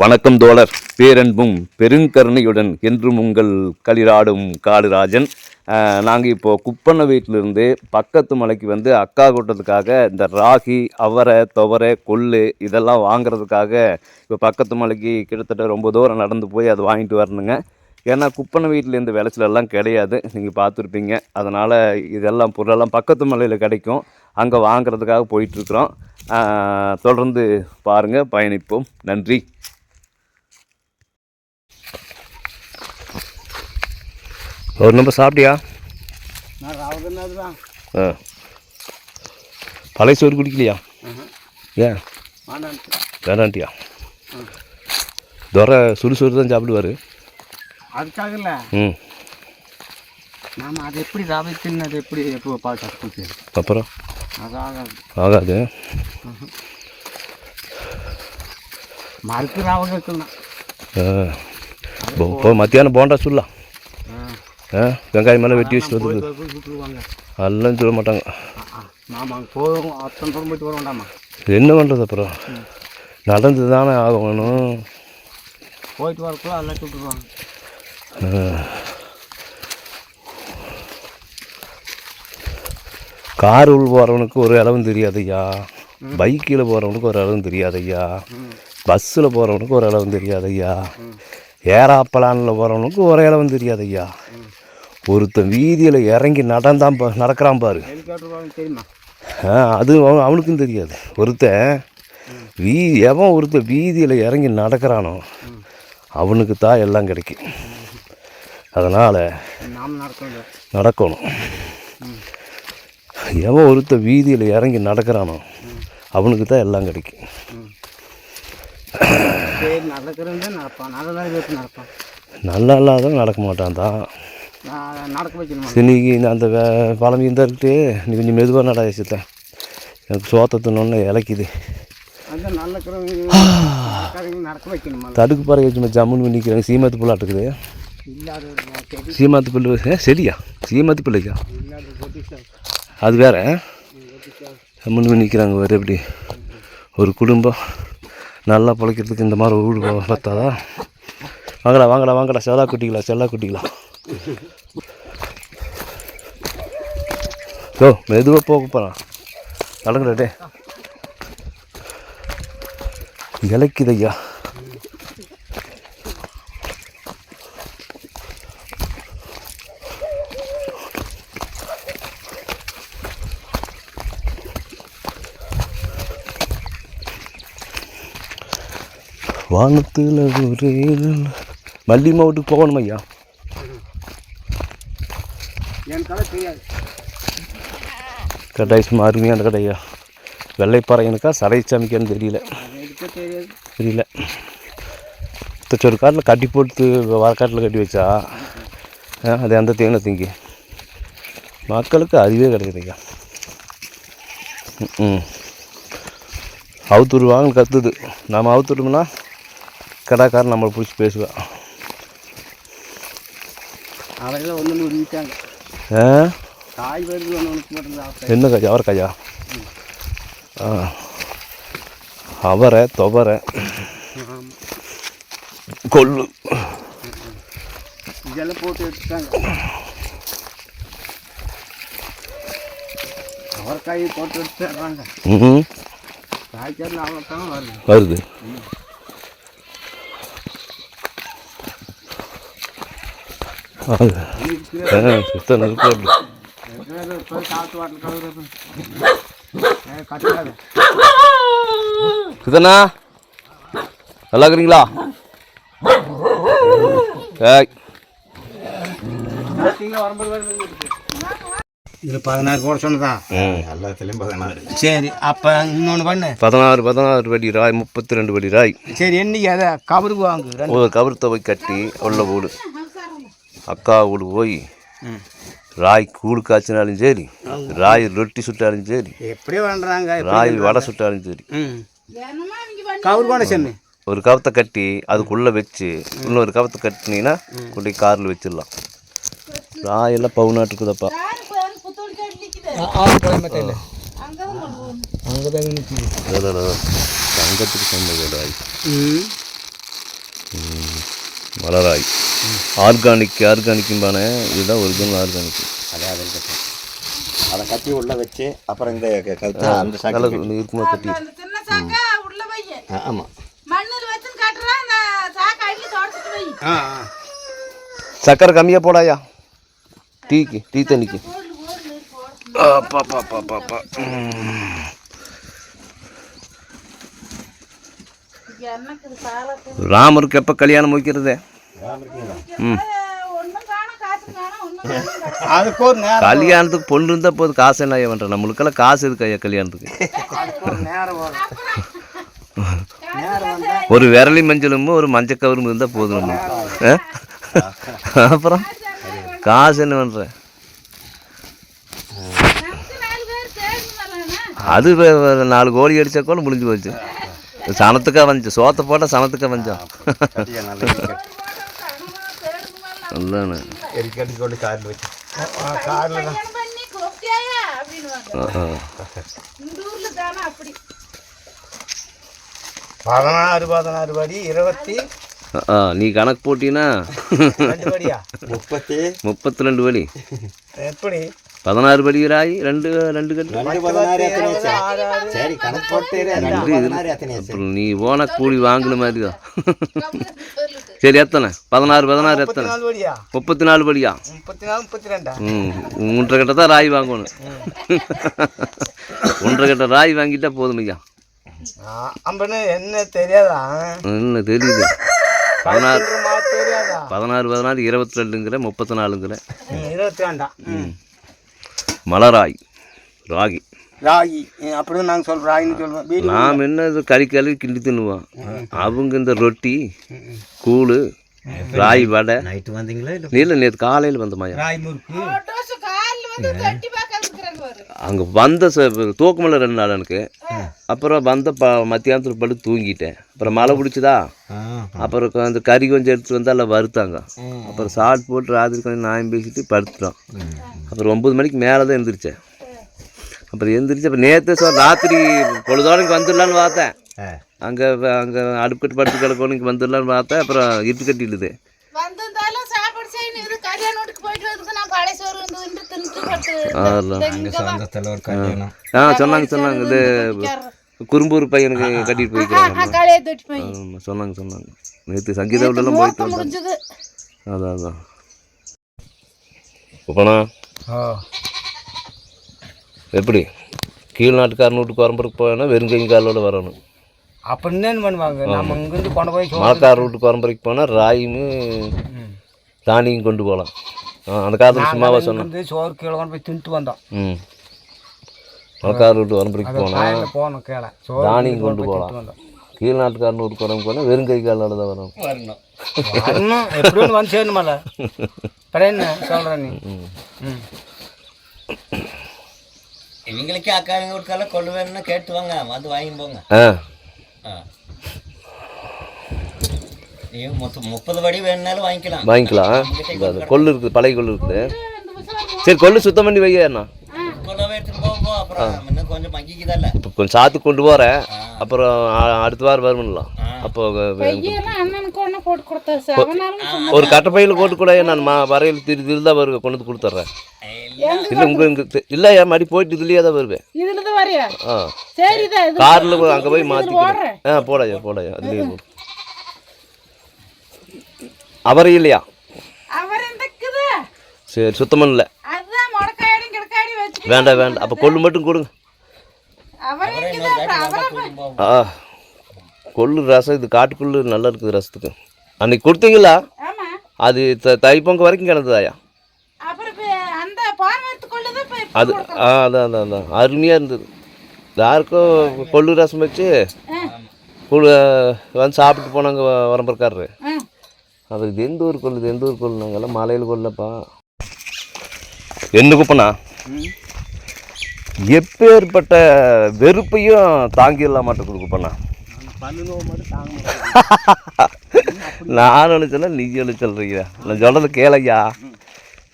வணக்கம் தோழர். பேரன்பும் பெருங்கருணையுடன் என்றும் உங்கள் களிராடும் காளிராஜன் நாங்கள் இப்போது குப்பண்ண வீட்டிலிருந்து பக்கத்து மலைக்கு வந்து அக்கா கூட்டத்துக்காக இந்த ராகி அவரை துவரை கொள்ளு இதெல்லாம் வாங்குறதுக்காக இப்போ பக்கத்து மலைக்கு கிட்டத்தட்ட ரொம்ப தூரம் நடந்து போய் அதை வாங்கிட்டு வரணுங்க. ஏன்னா குப்பண்ண வீட்டில் இந்த விளைச்சலெல்லாம் கிடையாது. நீங்கள் பார்த்துருப்பீங்க. அதனால் இதெல்லாம் பொருளெல்லாம் பக்கத்து மலையில் கிடைக்கும். அங்கே வாங்குறதுக்காக போயிட்டுருக்குறோம் தொடர்ந்து பாருங்கள் பயணிப்போம். நன்றி. ஒரு நம்பர் சாப்பிட்டியா? ஆ. பழைய சோறு குடிக்கலையா? ஏன்? வேண்டான்ட்டியா? துரை சுறுசுறு தான் சாப்பிடுவார். அதுக்காக இல்லை ம். நாம் அதை எப்படி ரவை தின்னது எப்படி எப்போ கொடுத்து அப்புறம்? அதாக ஆகாது. மறுத்து ராவ கேட்கலாம் ஆ. போ- போ மத்தியானம் போண்டா சொல்லலாம் ஆ வெங்காயம் மேலே வெட்டி வச்சுட்டு போய் வந்துருக்கு போய் போய் விட்டுருவாங்க அதெல்லாம் சொல்ல மாட்டாங்க என்ன பண்ணுறது அப்புறம் நடந்து தானே ஆகணும் போயிட்டு வரக்குள்ள விட்டுருவாங்க கார் உள் போகிறவனுக்கு ஒரு அளவும் தெரியாது ஐயா பைக்கில் போகிறவனுக்கு ஒரு அளவும் தெரியாது ஐயா பஸ்ஸில் போகிறவனுக்கு ஒரு அளவும் தெரியாது ஐயா ஏராப்பலானில் போகிறவனுக்கு ஒரு அளவும் தெரியாது ஐயா ஒருத்தன் வீதியில் இறங்கி நடந்தான் பா நடக்கிறான் பாரு. ஆ, அது அவன் அவனுக்கும் தெரியாது. ஒருத்தன் வீ எவன் ஒருத்தன் வீதியில் இறங்கி நடக்கிறானோ அவனுக்கு தான் எல்லாம் கிடைக்கும். அதனால் நடக்கணும். எவன் ஒருத்தன் வீதியில் இறங்கி நடக்கிறானோ அவனுக்கு தான் எல்லாம் கிடைக்கும். நல்லா இல்லாதவன் நடக்க மாட்டான் தான். நடக்க வைக்கணுமா? இன்னைக்கு அந்த பழமையும் தான் இருக்குது நீ கொஞ்சம் மெதுவாக நடா சித்தேன் எனக்கு சோத்த தின்னொன்னே இலக்குது. தடுக்கு பாறை சும்மா ஜம்முன்னு நிற்கிறாங்க சீமாத்து இல்லாத செடி. சீமாத்து புல்லு செடியா? சீமாத்து பிள்ளைக்கா? அது வேற? ஜம்முன்னு நிற்கிறாங்க வேறு எப்படி? ஒரு குடும்பம். நல்லா பிழைக்கிறதுக்கு இந்த மாதிரி வீடு பா- பார்த்தாதா வாங்கடா வாங்கடா வாங்கடா. செல்லா குட்டிங்களா செல்லா குட்டிங்களா ஸோ மெதுவாக போக போகிறான் நடங்கடே டே வானத்தில் ஒரு மல்லி மாவட்டுக்கு போகணும் ஐயா கதை தெரியாது. கடை சும்மா அருமையான கடை ஐயா வெள்ளைப்பாறையனுக்கா சடை சாமிக்கான்னு தெரியல. தெரியல. ஒரு காட்டில் கட்டி போட்டு வரக்காட்டில் கட்டி வச்சா? அது அந்த தேனை திங்கி. மக்களுக்கு அறிவே கிடையாது ஐயா. ம் அவுத்துரு வாங்க கத்துது. நம்ம அவுத்துட்டோம்னா கடாக்காரன் நம்மளை பிடிச்சி பேசுவேன். அவையில ஒன்று விட்டாங்க. தான் என்ன காய் அவரைக்காயா ஆ அவரை துவரை கொள்ளு இதெல்லாம் போட்டு எடுத்துட்டாங்க அவரைக்காய் போட்டு எடுத்துடுறாங்க ம் காய்ச்சல் அவ்வளோத்தான் வருது வருது வருது கழுவுறது கட்டாது சுத்தண்ணா நல்லா இருக்கிறீங்களா? இது பதினாறு போட சொன்னதா? எல்லாத்துலேயும் பதினாறு சரி அப்போ இன்னொன்று பண்ணு. பதினாறு பதினாறு படி ராய் முப்பத்தி ரெண்டு படி ராய். சரி என்னைக்கு அதை கபருக்கு வாங்கு. ஒரு கபர் துவை கட்டி உள்ள வீடு அக்கா வீடு போய். ராய் கூழ் காய்ச்சினாலும் சரி ராய் ரொட்டி சுட்டாலும் சரி எப்படி பண்ணுறாங்க ராய் வடை சுட்டாலும் சரி. ம். கவுர் பண்ண சொன்னு. ஒரு கவத்தை கட்டி அதுக்குள்ளே வச்சு இன்னொரு கவத்தை கட்டினீங்கன்னா கொண்டு காரில் வச்சிடலாம். ராயெல்லாம் பவுனாட்டுக்குதப்பா அங்கே தான் நிற்கிது தங்கத்துக்கு சொந்த ராய் ம். மலராய். ஆர்கானிக் ஆர்கானிக்கும்பானே இதுதான் ஒரிஜினல் ஆர்கானிக். அதே அதை கட்டணும் அதை கட்டி உள்ள வச்சு அப்புறம் இந்த அந்த சாக்கு நல்லா இருக்குமா கட்டி? அந்த சின்ன சாக்கா உள்ள வை ஆ, ஆமா. மண்ணில் வச்சு காட்டுறேன் அந்த சாக்கை அள்ளி தொடச்சிட்டு வை ஆ சக்கரை கம்மியாக போடாயா? டீக்கு டீ தண்ணிக்கு. அப்பா அப்பா அப்பா அப்பா அப்பா எனக்கு சாலத்து ராமருக்கு எப்போ கல்யாணம் வைக்கிறது? ம். கல்யாணத்துக்கு பொண்ணு இருந்தால் போது காசு என்ன ஐயா பண்ணுறேன் நம்மளுக்கெல்லாம் காசு இருக்கு ஐயா கல்யாணத்துக்கு. ஒரு விரலி மஞ்சளும் ஒரு மஞ்சள் கவரும் இருந்தால் போதும் நம்மளுக்கு அப்புறம்? காசு என்ன பண்ணுற அது நாலு கோழி அடிச்சா கூட முடிஞ்சு போச்சு. சனத்துக்கா வந்துச்சு சோத்தை போட்டால் சனத்துக்கா வந்தோம் கட்டியா நல்லா கொண்டு காரில் வச்சு காரில் தான் பதினாறு பதினாறு படி இருபத்தி நீ கணக்கு போட்டினா முப்பத்தி முப்பத்தி. ரெண்டு வழி எப்படி? பதினாறு படி ராய் ரெண்டு ரெண்டு கட்டு. நீ போனா கூலி வாங்கின மாதிரி தான். சரி எத்தனை? பதினாறு பதினாறு எத்தனை? முப்பத்தி நாலு படியா? ம் ஒன்றரை கட்ட தான் ராய் வாங்கணும். ஒன்றரை கட்ட ராய் வாங்கிட்டா போதும் ஐயா. என்ன தெரியாதா? என்ன தெரியுது? பதினாறு பதினாறு பதினாறு இருபத்தி ரெண்டுங்கிற முப்பத்தி நாலுங்கிற இருபத்தி ரெண்டாம். மலராய் ராகி. ராகி. ம், அப்படிதான் நாங்கள் சொல்கிறோம் ராகின்னு சொல்கிறோம் நாம் என்ன இது கறி கழுவி கிண்டி தின்னுவோம்? அவங்க இந்த ரொட்டி கூழ் ராய் வடை. நைட்டு வந்தீங்களா இல்லை? இல்லை நேற்று காலையில் வந்த மாயா. ராய் முறுக்கு. அங்கே வந்த ச தூக்கமில்ல ரெண்டு நாள் எனக்கு. அப்புறம் வந்த ப மத்தியானத்தில் படுத்து தூங்கிட்டேன். அப்புறம் மழை பிடிச்சதா? அப்புறம் அந்த கறி கொஞ்சம் எடுத்துட்டு வந்து அதில் வறுத்தாங்க அப்புறம் சாட் போட்டு ராத்திரி கொஞ்சம் நியாயம் பேசிட்டு படுத்துட்டோம். அப்புறம் ஒம்பது மணிக்கு மேலே தான் எழுந்திரிச்சேன் அப்புறம் எந்திரிச்சு அப்புறம் நேற்று சொ ராத்திரி பொழுதோடைக்கு வந்துடலான்னு பார்த்தேன். அங்கே அங்கே அடுப்புக்கட்டு படுத்து கிடக்கணும் வந்துடலான்னு பார்த்தேன். அப்புறம் இட்டு கட்டிடுது. ஆ. சொன்னாங்க சொன்னாங்க. இது குறும்பூர் பையனுக்கு கட்டிட்டு போய்க்கிறாங்க களையை தொட்டி போய். ஆமாம் சொன்னாங்க சொன்னாங்க. நேற்று சங்கீதாவிலலாம் போயிட்டு வந்தாங்க. அதான் அதான். போனா எப்படி? கீழ் நாட்டுக்காரன் வீட்டுக்கு வரம்பருக்கு போனால் வெறும் கை காலோட வரணும் அப்படின்னு பண்ணுவாங்க? நம்ம இங்கேருந்து கொண்டு போய் மலைக்கார வீட்டுக்கு வரம்பரைக்கு போனால் ராயும் தானியும் கொண்டு போகலாம். அந்த காலத்தில் சும்மாவா சொன்னேன் இங்கேருந்து சோறு கீழே கொண்டு போய் தின்ட்டு வந்தோம். ம். மலைக்கார வீட்டு வரம்பரைக்கு போனால் காலையில் போகணும் கீழே. சோறு தானியம் கொண்டு போகலாம். கீழ் நாட்டுக்காரன் வீட்டுக்கு வரம்பு போனால் வெறும் கை காலோட தான் வரணும். ஒன்று வந்து சேரணுமல்ல? அப்புறம் என்ன சொல்கிறேன் நீ? ம் இவங்களுக்கே அக்காங்க வீட்டுக்கெல்லாம் கொண்டு வேணும்னு கேட்டு வாங்க. வந்து வாங்கி போங்க. ஆ. ஆ. மொத்தம் முப்பது படி வேணுனாலும் வாங்கிக்கலாம். வாங்கிக்கலாம். இந்த அந்த கொள்ளு இருக்குது பழைய கொள்ளு இருக்குது. சரி கொள்ளு சுத்தம் பண்ணி மங்கிக்குதல்ல இப்போ கொஞ்சம் சாத்து கொண்டு போகிறேன் அப்புறம் அடுத்த வாரம் வரும்லாம் அப்போ ஒரு கட்டை பையில் போட்டு கூட நான் மா வரையில் திரு திரு தான் வருவேன் கொண்டு வந்து கொடுத்துட்றேன். இல்லை உங்கள் இங்கே இல்லையா மறுபடி போயிட்டு இதுலேயே தான் வருவேன். இதுல தான் வரையா? ஆ. சரி காரில் அங்கே போய் மாற்றிக்கிறேன் போடுறேன். ஆ போடாயா போடாயா அதுலேயே அவரை இல்லையா? சரி சுத்தம் பண்ணல அதுதான் முடக்காடி கிடக்காடி வச்சு வேண்டாம் வேண்டாம். அப்போ கொள்ளு மட்டும் கொடுங்க. ஆ கொள்ளு ரசம் இது காட்டுக்குள்ளு நல்லா இருக்குது ரசத்துக்கு. அன்னைக்கு கொடுத்தீங்களா? ஆமா. அது த தைப்பொங்க வரைக்கும் கிடந்ததாயா அது ஆ அதான் அதான் அதான். அருமையாக இருந்தது. யாருக்கும் கொள்ளு ரசம் வச்சு குழு வந்து சாப்பிட்டு போனாங்க வரம்பரக்காரரு இது எந்த ஊர் கொள்ளு இது எந்த ஊர் கொள்ளு நாங்கெல்லாம் மலையில் கொள்ளப்பா. குப்பனா? எப்பேற்பட்ட வெறுப்பையும் தாங்கிடலாம் மாட்டேன் குப்பண்ணா நான் நினச்சேன்னா நீ சொல்லி சொல்கிறீங்க நான் சொல்கிறது கேளையா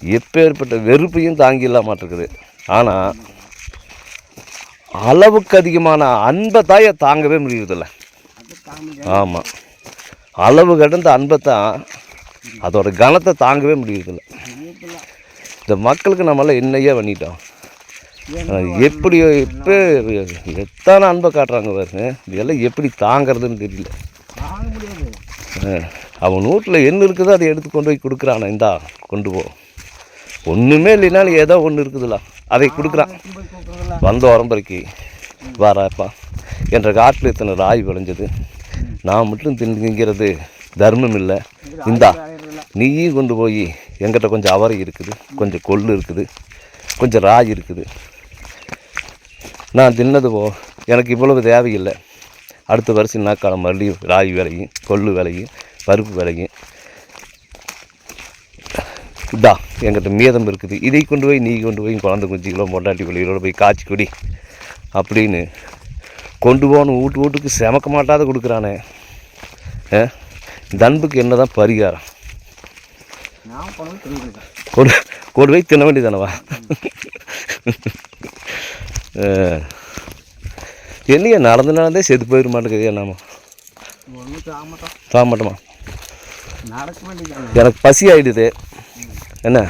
எப்பேற்பட்ட வெறுப்பையும் தாங்கிடலாம் மாட்டிருக்குது ஆனால் அளவுக்கு அதிகமான அன்பை தாயை தாங்கவே முடியறதில்ல. ஆமாம் அளவு கடந்த அன்பை தான் அதோட கனத்தை தாங்கவே முடியல இந்த மக்களுக்கு நம்மளாம் என்னையா பண்ணிட்டோம். எப்படி இப்போ எத்தனை அன்பை காட்டுறாங்க பாருங்க. இதெல்லாம் எப்படி தாங்கிறதுன்னு தெரியல. அவன் வீட்டில் என்ன இருக்குதோ அதை எடுத்து கொண்டு போய் கொடுக்குறான். இந்தா கொண்டு போ. ஒன்றுமே இல்லைனாலும் ஏதோ ஒன்று இருக்குதுல்ல அதை கொடுக்குறான். வந்த உரம்பரைக்கு வாராப்பா. என்ற காட்டில் இத்தனை ராய் விளைஞ்சது. நான் மட்டும் தின்னுங்கிறது தர்மம் இல்லை இந்தா நீயும் கொண்டு போய் எங்கிட்ட கொஞ்சம் அவரை இருக்குது கொஞ்சம் கொள்ளு இருக்குது கொஞ்சம் ராய் இருக்குது. நான் தின்னது போ எனக்கு இவ்வளவு தேவையில்லை. அடுத்த வருஷம் நாக்காலம் மறுபடியும் ராய் விலையும் கொள்ளு விலையும் பருப்பு விலையும். இதா எங்கிட்ட மீதம் இருக்குது. இதை கொண்டு போய் நீ கொண்டு போய் குழந்தை குஞ்சிகளோ பொண்டாட்டி பிள்ளைகளோட போய் காய்ச்சி குடி. அப்படின்னு கொண்டு போகணும் வீட்டு வீட்டுக்கு செமக்க மாட்டாத கொடுக்குறானே. அன்புக்கு என்ன தான் பரிகாரம்? கொடு கொண்டு போய் தின்ன வேண்டியதானவா? என்னையா நடந்து நடந்தே செத்து போயிட மாட்டேங்குது மாட்டோம் சாக மாட்டோமா எனக்கு பசி ஆயிடுது. என்ன?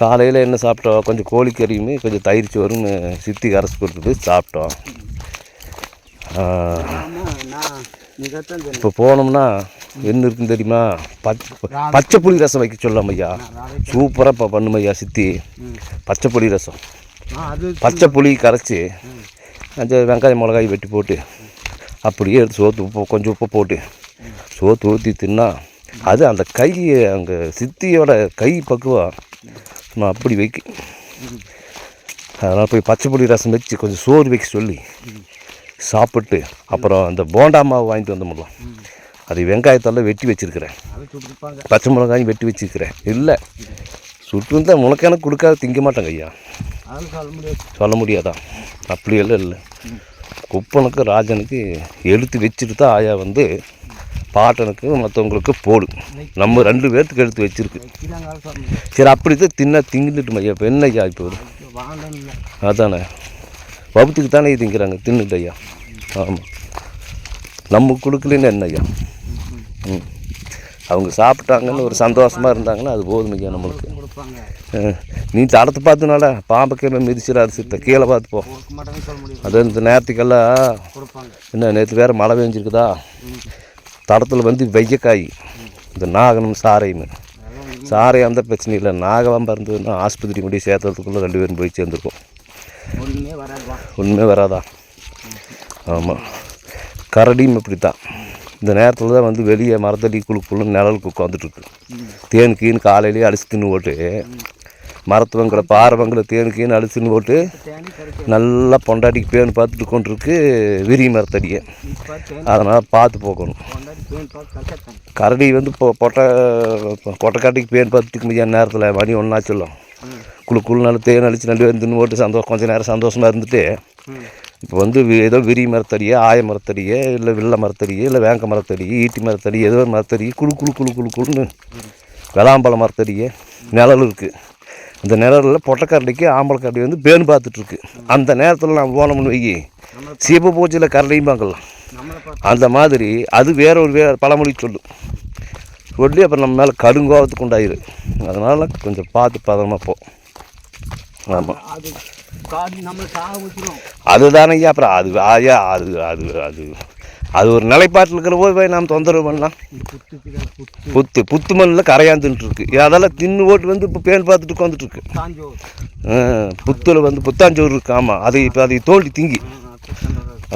காலையில் என்ன சாப்பிட்டோம்? கொஞ்சம் கோழிக்கறியுமே கொஞ்சம் தயிர் சோறுன்னு சித்தி கரைச்சி கொடுத்தது சாப்பிட்டோம் ஆமாம் நான் நீங்கள் தான் தெரியும் இப்போ போனோம்னா என்ன இருக்குன்னு தெரியுமா? பச்சை பச்சை புளி ரசம் வைக்க சொல்லலாம் ஐயா. சூப்பராக இப்போ பண்ணும் ஐயா சித்தி. பச்சை புளி ரசம். பச்சை புளி கரைச்சி கொஞ்சம் வெங்காயம் மிளகாய் வெட்டி போட்டு அப்படியே எடுத்து சோத்து உப்பு கொஞ்சம் உப்பு போட்டு சோத்து ஊற்றி தின்னா அது அந்த கை அங்கே சித்தியோட கை பக்குவம். நான் அப்படி வைக்க அதனால் போய் பச்சை புளி ரசம் வச்சு கொஞ்சம் சோறு வைக்க சொல்லி சாப்பிட்டு அப்புறம் அந்த போண்டா மாவு வாங்கிட்டு வந்தோம்ல அது வெங்காயத்தெல்லாம் வெட்டி வச்சுருக்கிறேன். பச்சை மிளகாயும் வெட்டி வச்சுருக்கிறேன். இல்லை சுட்டு இருந்தால் முளைக்கான கொடுக்காத திங்க மாட்டாங்க ஐயா. சொல்ல முடியாது. சொல்ல முடியாதா? அப்படியெல்லாம் இல்லை. குப்பனுக்கு ராஜனுக்கு எழுத்து வச்சுட்டு தான் ஆயா வந்து பாட்டனுக்கு மற்றவங்களுக்கு போடும் நம்ம ரெண்டு பேர்த்துக்கு எடுத்து வச்சிருக்கு. சரி அப்படி தான் தின்னா திங்கிட்டு ஐயா? இப்போ என்ன ஐயா இப்போ அதானே. வகுத்துக்கு தானே இதுங்கிறாங்க தின்னுட்டு ஐயா. ஆமாம் நம்ம கொடுக்கலன்னு என்ன ஐயா? ம். அவங்க சாப்பிட்டாங்கன்னு ஒரு சந்தோஷமாக இருந்தாங்கன்னா அது போதும் ஐயா நம்மளுக்கு. நீ தடத்தை பார்த்துனால பாம்பை கீழே மிதிச்சிடாது சித்த கீழே பார்த்துப்போம் அது இந்த நேரத்துக்கெல்லாம் என்ன நேற்று வேறு மழை பெஞ்சிருக்குதா? தடத்தில் வந்து வெய்யக்காய் இந்த நாகனும் சாரையும். சாரை அந்த பிரச்சனை இல்லை நாகவம்பா இருந்ததுன்னா ஆஸ்பத்திரி முடிய சேர்த்ததுக்குள்ளே ரெண்டு பேரும் போய் சேர்ந்துருக்கோம். ஒன்றுமே வராதுவா. ஒன்றுமே வராதா? ஆமாம் கரடியும் இப்படி தான் இந்த நேரத்தில் தான் வந்து வெளியே மரத்தடி குழுக்குள்ள நிழலுக்கு உட்காந்துட்ருக்கு தேன் கீன்னு காலையிலேயே அடிச்சு தின்னு போட்டு மரத்துவங்கிற பாரவங்களை தேன் கீன்னு அடிச்சுன்னு போட்டு நல்லா பொண்டாட்டிக்கு பேன் பார்த்துட்டு கொண்டிருக்கு விரிய மரத்தடியை. அதனால் பார்த்து போகணும். கரடி வந்து இப்போ பொட்டை கொட்டைக்காட்டிக்கு பேன் பார்த்துட்டு முடியாத நேரத்தில் மணி ஒன்றா சொல்லும் குழு குழு நாள் தேன் அடிச்சு ரெண்டு பேரும் தின்னு போட்டு சந்தோஷம் கொஞ்ச நேரம் சந்தோஷமாக இருந்துட்டு இப்போ வந்து ஏதோ விரி மரத்தடியே ஆய மரத்தடியே இல்லை வில்ல மரத்தடியே இல்லை வேங்க மரத்தடி ஈட்டி மரத்தடி ஏதோ ஒரு மரத்தடி குழு குழு குழு குழு குழுன்னு வெளாம்பழ மரத்தடியே நிழல் இருக்குது அந்த நிழலில் பொட்டைக்கரடிக்கு ஆம்பளை கரடி வந்து பேன் பார்த்துட்ருக்கு. அந்த நேரத்தில் நான் போனோம்னு வை சீப்ப பூச்சியில் கரடியும் பார்க்கலாம் அந்த மாதிரி அது வேற ஒரு வே பழமொழி சொல்லும் சொல்லி அப்புறம் நம்ம மேலே கடுங்கோபத்துக்கு உண்டாயிரு அதனால் கொஞ்சம் பார்த்து பதமாக போ. ஆமாம் அதுதானே ஐயா அப்புறம் அது ஐயா அது அது அது அது ஒரு நிலைப்பாட்டில் இருக்கிற போது போய் நாம் தொந்தரவு பண்ணலாம். புத்து புத்து மண்ணில் கரையாந்துட்டு இருக்கு அதெல்லாம் தின்னு ஓட்டு வந்து இப்போ பேன் பார்த்துட்டு உட்காந்துட்டு இருக்கு சாஞ்சோ புத்தில் வந்து புத்தாஞ்சோறு இருக்கு. ஆமாம் அதை இப்போ அதை தோண்டி திங்கி.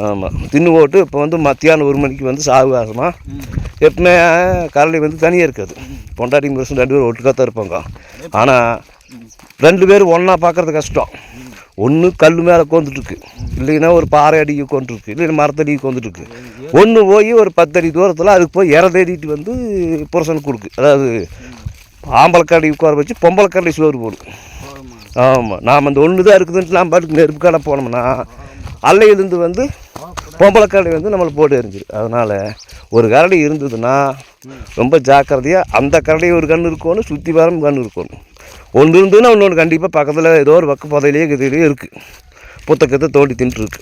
ஆமாம் தின்னு போட்டு இப்போ வந்து மத்தியானம் ஒரு மணிக்கு வந்து சாவகாசமாக எப்பவுமே கரடி வந்து தனியாக இருக்காது. பொண்டாட்டி புருஷன் ரெண்டு பேரும் ஒட்டுக்காக தான் இருப்பாங்க. ஆனால் ரெண்டு பேரும் ஒன்றா பார்க்கறது கஷ்டம். ஒன்று கல் மேலே உட்காந்துட்டுருக்கு இல்லைன்னா ஒரு பாறை அடி உட்காந்துருக்கு இல்லைன்னா மரத்தடி உட்காந்துட்டுருக்கு ஒன்று போய் ஒரு பத்தடி தூரத்தில் அதுக்கு போய் இற தேடிட்டு வந்து புருஷனுக்கு கொடுக்கு. அதாவது ஆம்பளை கரடி உட்கார வச்சு பொம்பளை கரடி சோறு போடும். ஆமாம் நாம் அந்த ஒன்று தான் இருக்குதுன்ட்டு நாம் பாட்டுக்கு நெருப்பு கடை போனோம்னா அல்லையிலிருந்து வந்து பொம்பளை கரடி வந்து நம்மளை போட்டு எரிஞ்சிரு. அதனால் ஒரு கரடி இருந்ததுன்னா ரொம்ப ஜாக்கிரதையாக அந்த கரடி ஒரு கண் இருக்கணும் சுற்றி வரம் கண் இருக்கணும். ஒன்று இருந்ததுன்னா இன்னொன்று கண்டிப்பாக பக்கத்தில் ஏதோ ஒரு பக்கம் புதையிலேயே கதையிலேயே இருக்குது புத்தகத்தை தோண்டி தின்ட்டுருக்கு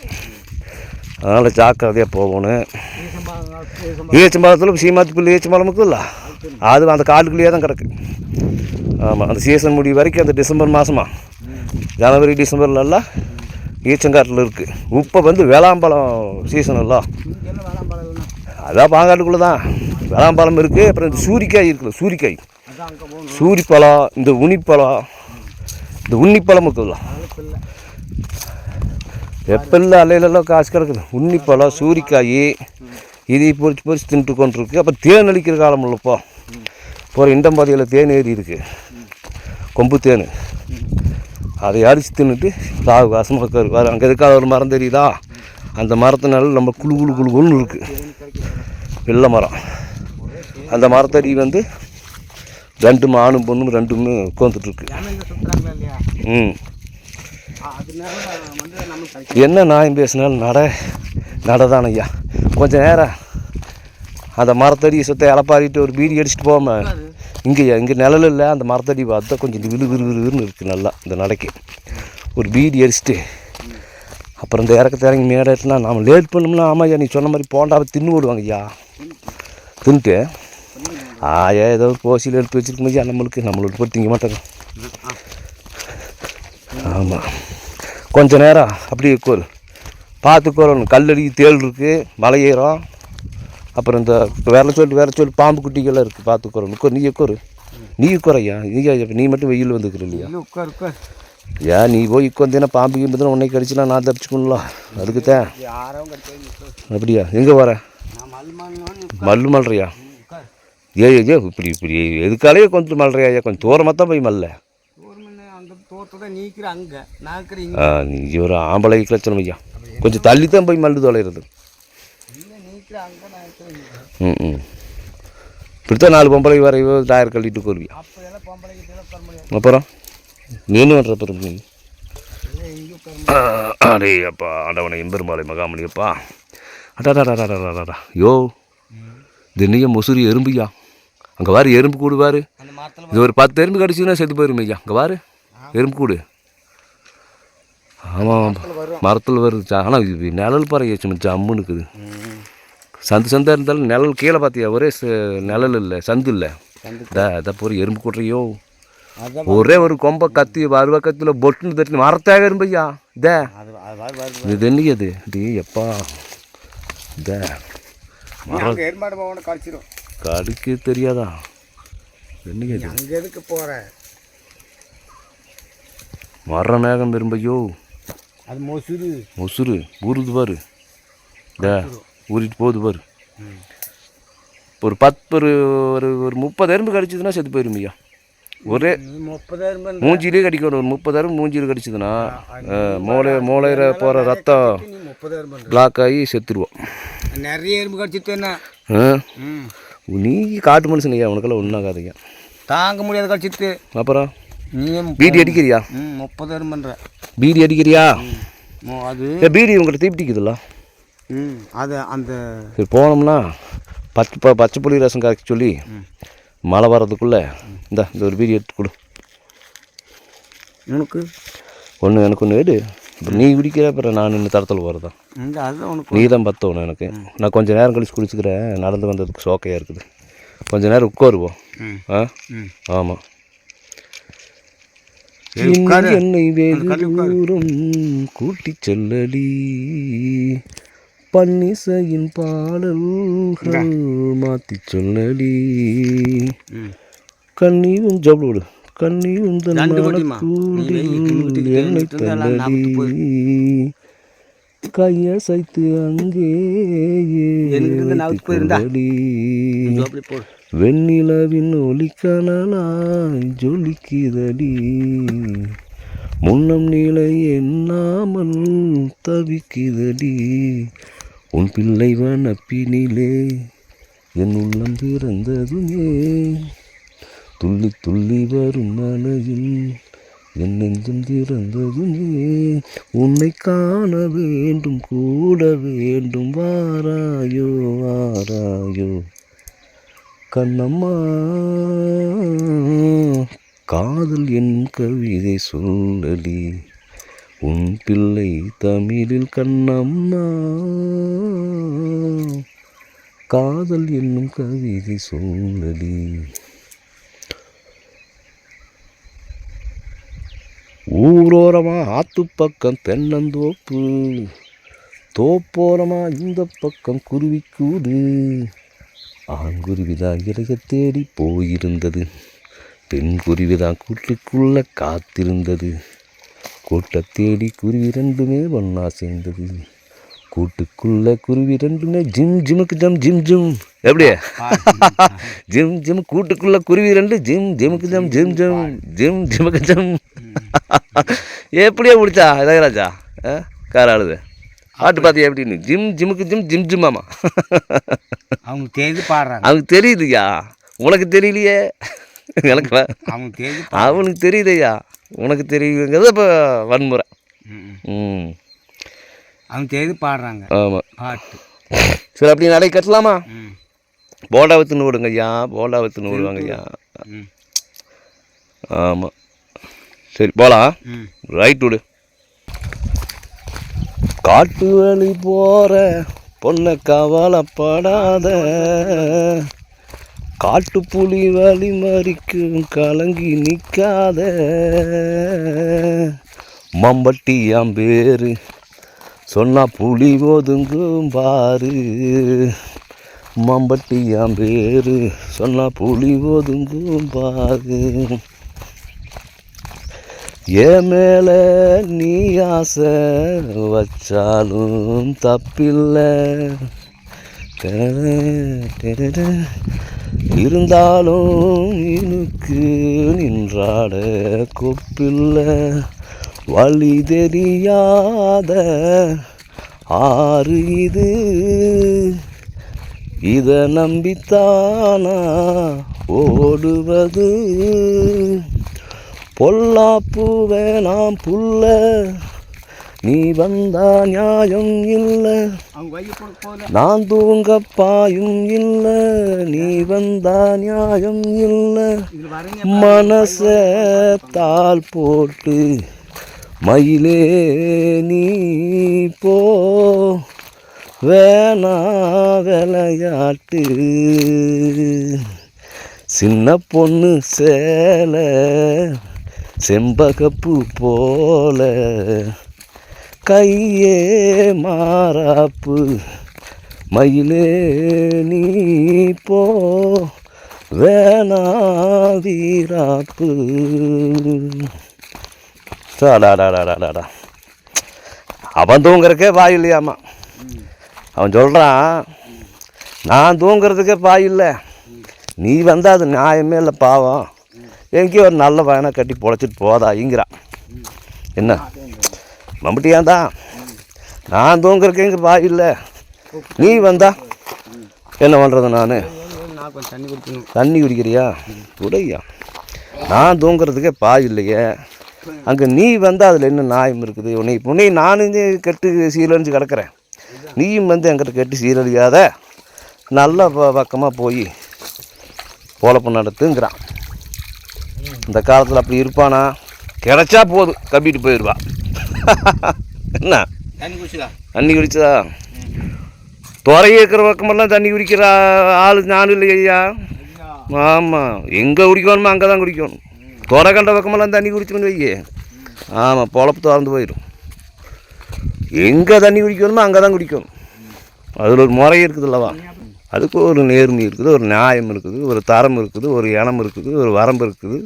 அதனால் ஜாக்கிரதையாக போகணும். ஈச்சம்பழத்தில் சீமாத்து புள்ளி ஈச்சம்பழம் இருக்குல்ல? அது அந்த காட்டுக்குள்ளேயே தான் கிடக்கு. ஆமாம் அந்த சீசன் முடிவு வரைக்கும் அந்த டிசம்பர் மாதமாக ஜனவரி டிசம்பர்லலாம் ஈச்சங்காட்டில் இருக்குது இப்போ வந்து வேளாம்பழம் சீசன் எல்லாம் அதான் பாங்காட்டுக்குள்ளே தான் வேளாம்பழம் இருக்குது அப்புறம் இந்த சூரிக்காய் இருக்குல்ல சூரிக்காய். சூரிப்பழம் இந்த உனிப்பழம் இந்த உன்னிப்பழம் இருக்குல்ல. அதெல்லாம் இல்லை அலையிலெல்லாம் காசு கிடக்குது? உன்னிப்பழம் சூரிக்காய் இதை பொறிச்சு பொறிச்சு தின்ட்டு கொண்டிருக்கு அப்புறம் தேன் அளிக்கிற காலம் இல்லைப்போ. போகிற இண்டம்பாதியில் தேன் ஏறி இருக்குது கொம்பு தேன். அதை அடித்து தின்னுட்டு சாவு வாசமாக இருக்காரு வேறு அங்கே இருக்காத ஒரு மரம் தெரியுதா? அந்த மரத்தினால நம்ம குழு குழு குழு குழுன்னு இருக்குது வெள்ளை மரம். அந்த மரத்தடி வந்து ரெண்டு ஆணும் பொண்ணும் ரெண்டுமே உட்காந்துட்ருக்கு ம். என்ன நியாயம் பேசினாலும் நட நடதான் ஐயா. கொஞ்சம் நேரம் அந்த மரத்தடி சுத்த இலப்பாரிட்டு ஒரு பீடி அடிச்சுட்டு போகாம இங்கே இங்கே நிழல் இல்லை அந்த மரத்தடி பார்த்தா கொஞ்சம் விறு விறு விறுன்னு இருக்குது நல்லா இந்த நடைக்கு. ஒரு பீடி அடிச்சுட்டு அப்புறம் இந்த இறக்கத்தை இறங்கி மேடட்டுனா நாம் லேட் பண்ணோம்னா ஆமாய்யா நீ சொன்ன மாதிரி போண்டாவை தின்னு விடுவாங்க ஐயா. தின்ட்டு ஆயா ஏதோ போசியில் எடுத்து வச்சிருக்கோம் ஐயா நம்மளுக்கு நம்மளோட போய் திங்க மாட்டாங்க. ஆமாம் கொஞ்சம் நேரம் அப்படியே கோல் பார்த்துக்கோரணும் கல்லடி தேள் இருக்குது மலை ஏறும். அப்புறம் இந்த வேற சொல்லி வேற சொல்லி பாம்பு குட்டிகள்லாம் இருக்குது பார்த்துக்கோரணும் உட்கார் நீ உட்காரு நீ உட்காரையா நீ நீ மட்டும் வெயில் வந்துக்கிற இல்லையா? இல்லை உட்கார் உட்கார். ஏன் நீ போய் உட்காந்தீங்கன்னா பாம்பு கீம்பு உன்னை கடிச்சுனா நான் தப்பிச்சுக்கணும்ல. அதுக்கு தான் அப்படியா? எங்கே வர? மல்லு மல்றியா? ஏ ஏ இப்படி இப்படி எதுக்காலே கொஞ்சம் மல்றியா? ஐயா கொஞ்சம் தூரமாக தான் போய் மல்ல. ஆ, நீ ஒரு ஆம்பளை கிளச்சணும் ஐயா. கொஞ்சம் தள்ளி தான் போய் மல்லு தொலைகிறது ம் ம். இப்படித்தான் நாலு பொம்பளை வர டயர் கட்டிட்டு போடுவியா அப்புறம்? நீ வர்ற பண்ணுற நீ அடே அப்பா ஆண்டவனை எம்பெருமாளை மகாமணி அப்பா. அடாடாடாடாடாடா யோ தினையும் என்னையா முசுரி எறும்புயா அங்கே வாரு எறும்பு கூடு வாரு. இது ஒரு பத்து எறும்பு கடிச்சுன்னா செத்து போயிரும் ஐயா. அங்கே வாரு எறும்பு கூடு. ஆமாம் மரத்தில் வருது. ஆனால் இது நிழல் பாறை அம்முன்னு இருக்குது. சந்து சந்தாக இருந்தாலும் நிழல் கீழே பார்த்தியா ஒரே நிழல் இல்லை சந்து இல்லை. இதை போகிற எறும்பு கூட்டுறியோ? ஒரே ஒரு கொம்பை கத்தி வருவ கத்தியில் பொட்டுன்னு தட்டி மரத்தாக எறும்பையா? இதே அது அது இது என்னைக்கு அது? டி எப்பா? இதே கடிக்க தெரியாதா? என்னைக்கு அது? அங்கே எதுக்கு போகிற மர மேகம் பெரும்பையோ அது மொசுரு. முசுறு ஊறுது பாரு. இதே ஊறிட்டு போகுது பாரு. ஒரு பத்து ஒரு ஒரு ஒரு முப்பது எறும்பு கடிச்சதுன்னா செத்து போயிரும் ஐயா. ஒரே மூஞ்சிலே கடிக்கணும். ஒரு முப்பதாயிரம் மூஞ்சியில் கடிச்சதுன்னா மூளை மூளையில் போகிற ரத்தம் பிளாக் ஆகி செத்துருவோம். நிறைய எறும்பு கடிச்சிட்டு என்ன? ஆ? ம். நீ காட்டு மனுஷன் ஐயா உனக்கெல்லாம் ஒன்றாகாதீங்க தாங்க முடியாத கடிச்சிட்டு. அப்புறம்? நீ பீடி அடிக்கிறியா? ம் முப்பதாயிரம் பண்ணுற பீடி அடிக்கிறியா? அது பீடி உங்கள்கிட்ட தீப்பிடிக்குதுல்ல? ம் அது அந்த சரி போனோம்னா பச்சை ப பச்சை புளி ரசம் காய்க்க சொல்லி மழை வர்றதுக்குள்ளே இந்த இந்த ஒரு பீடி எடுத்து கொடு. உனக்கு ஒன்று எனக்கு ஒன்று எடு. அப்புறம் நீ குடிக்கிற அப்புறம் நான் இன்னும் தரத்தில் போகிறதா இந்த அதுதான் உனக்கு நீ தான் பத்தணும் எனக்கு. நான் கொஞ்ச நேரம் கழிச்சு குடிச்சுக்கிறேன். நடந்து வந்ததுக்கு சோக்கையாக இருக்குது. கொஞ்ச நேரம் உட்காருவோம். ஆ. ஆமாம். என்னை. தூரம் கூட்டிச் செல்லடி. பன்னிசையின் பாடல்கள் மாற்றிச் சொல்லடி. ம். கண்ணீரும் ஜவுளோடு கண்ணீரும் தன் நண்டு குட்டிமா. நீ மனக்கூண்டில் வெய், தின்னுட்டு என்னை தின்னுட்டு எல்லாம் தள்ளடி. நாவுக்கு கையசைத்து போடு. வெண்ணிலவின் ஒளிக்கனலாய் ஜொலிக்குதடி முன்னம் நிலை எண்ணாமல் தவிக்குதடி உன் பிள்ளைவன் அப்பினிலே என் உள்ளம் பிறந்ததுமே. துள்ளி துள்ளி வரும் மலையில் என் நெஞ்சம் திறந்ததுமே. உன்னை காண வேண்டும் கூட வேண்டும் வாராயோ வாராயோ. கண்ணம்மா காதல் என் கவிதை சொல்லடி உன் பிள்ளை தமிழில் கண்ணம்மா. காதல் என்னும் கவிதை சூழலி. ஊரோரமா ஆத்து பக்கம் தென்னந்தோப்பு. தோப்போரமா இந்த பக்கம் குருவி கூடு ஆண்குருவிதான் இலைய தேடி போயிருந்தது. பெண் குருவிதான் கூட்டுக்குள்ள காத்திருந்தது. கூட்டை தேடி குருவி ரெண்டுமே ஒன்றா சேர்ந்தது. கூட்டுக்குள்ள குருவி ரெண்டுமே ஜிம் ஜிமுக்கு ஜம் ஜிம் ஜிம். எப்படி? ஜிம் ஜிம் கூட்டுக்குள்ள குருவி ரெண்டு ஜிம் ஜிமுக்கு ஜம் ஜிம் ஜிம். ஜிம் ஜிமுக்கு ஜம். எப்படியே பிடிச்சா இளையராஜா? காராளுது பாட்டு பார்த்தியா எப்படின்னு? ஜிம் ஜிமுக்கு ஜிம் ஜிம் ஜிம்மாமா அவங்க தேதி பாடுறாங்க. அவனுக்கு தெரியுதுய்யா. உனக்கு தெரியலையே. எனக்கு அவனுக்கு தெரியுதையா. உனக்கு தெரியுங்கிறது இப்போ வன்முறை. ம். அவங்க தேதி பாடுறாங்க. ஆமாம் பாட்டு. சரி அப்படி நடை கட்டலாமா? போண்டா வித்துன்னு விடுங்க ஐயா போண்டா வித்துன்னு விடுவாங்க ஐயா ஆமாம் சரி போகலாம் ம். ரைட் விடு. காட்டு வழி போகிற பொண்ணை கவலைப்படாத. காட்டுப்புலி வழி மறிக்கும் கலங்கி நிற்காத மம்பட்டியாம் பேரு சொன்னா புலி ஒதுங்கும் பாரு. மம்பட்டியாம் பேரு சொன்னா புலி ஒதுங்கும் பாரு. என் மேல நீ ஆசை வச்சாலும் தப்பில்லை. இருந்தாலும் இனுக்கு நின்றாட கொப்பில்ல. வழி தெரியாத ஆறு இது. இத நம்பித்தானா ஓடுவது? பொல்லாப்பு வேணாம் புல்ல. நீ வந்தா நியாயம் இல்லை. நான் தூங்க பாயும் இல்லை. நீ வந்தா நியாயம் இல்லை. மனச தாள் போட்டு மயிலே நீ போ. வேணா விளையாட்டு. சின்ன பொண்ணு சேலை செம்பகப்பூ போல. கையே மாறாப்பு. மயிலே நீ போ வேணாதீராப்பு. வீராப்பு அவன் தூங்குறக்கே பாய் இல்லையாமா அவன் சொல்கிறான் நான் தூங்குறதுக்கே பாய் இல்லை. நீ வந்தால் அது நியாயமே இல்லை பாவம். எங்கேயோ ஒரு நல்ல பையனை கட்டி பொழைச்சிட்டு போதா இங்கிறான் என்ன? மம்பட்டியான் தான் நான் தூங்குறக்கேங்கிற எங்கே பாய் இல்லை. நீ வந்தா. என்ன பண்ணுறது நான்? தண்ணி குடிக்கணும் தண்ணி குடிக்கிறியா? உடையா. நான் தூங்குறதுக்கே பாய் இல்லையே. அங்கே நீ வந்தால் அதில் என்ன நியாயம் இருக்குது? உன்னை உன்னை நானும் கெட்டு சீரழிஞ்சு கிடக்கிறேன். நீயும் வந்து எங்கிட்ட கெட்டு சீரழியாத. நல்ல ப பக்கமாக போய் பொழப்பு நடத்துங்கிறான். இந்த காலத்தில் அப்படி இருப்பானா? கிடைச்சா போதும் கப்பிட்டு போயிடுவா என்ன? தண்ணி குடிச்சதா? துறைய இருக்கிற பக்கமெல்லாம் தண்ணி குடிக்கிற ஆள் நானும் இல்லை ஐயா. ஆமாம் எங்கே குடிக்கணுமோ அங்கே தான் குடிக்கணும் துறை கண்ட பக்கமெல்லாம் தண்ணி குடிச்சோன்னு வையே. ஆமாம் பொழப்பு திறந்து போயிடும். எங்கே தண்ணி குடிக்கணுமோ அங்கே தான் குடிக்கணும் அதில் ஒரு முறை இருக்குது அல்லவா? அதுக்கு ஒரு நேர்மை இருக்குது ஒரு நியாயம் இருக்குது ஒரு தரம் இருக்குது ஒரு இனம் இருக்குது ஒரு வரம்பு இருக்குது.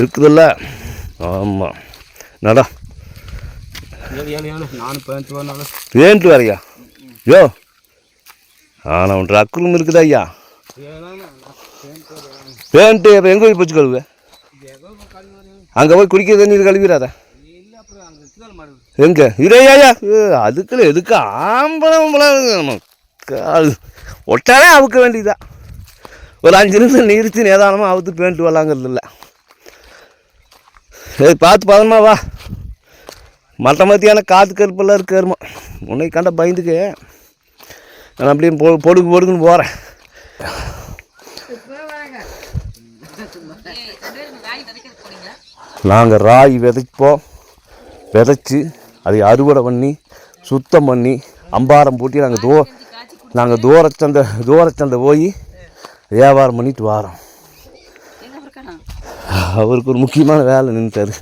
இருக்குதுல்ல? ஆமாம் நடா பேண்ட் வரையா யோ. ஆனால் ஒன்று அக்குறும் இருக்குதா ஐயா? பேண்ட்டு இப்போ எங்கே போய் போச்சு கழுவு? அங்கே போய் குடிக்கிற தண்ணீர் கழுவிடாத? எங்கே? இறையா அதுக்குள்ள எதுக்கு ஆம்பளம் ஒட்டானே அவுக்க வேண்டியதா ஒரு அஞ்சு நிமிஷம் நிறுத்தி நிதானமாக அவுத்து பேண்ட் வரலாங்கிறது இல்லை சரி பார்த்து பதமா வா. மற்ற மத்தியான காற்று கருப்பெல்லாம் இருக்காருமா உன்னை கண்ட பயந்துக்கு நான் அப்படியே பொ பொடுக்கு பொடுக்குன்னு போகிறேன் நாங்கள் ராகி விதைப்போம். விதைச்சி அதை அறுவடை பண்ணி சுத்தம் பண்ணி அம்பாரம் பூட்டி நாங்கள் தூ நாங்கள் தூரச்சந்தை தூரச்சந்தை போய் வியாபாரம் பண்ணிட்டு வரோம். அவருக்கு ஒரு முக்கியமான வேலை நின்றுட்டார்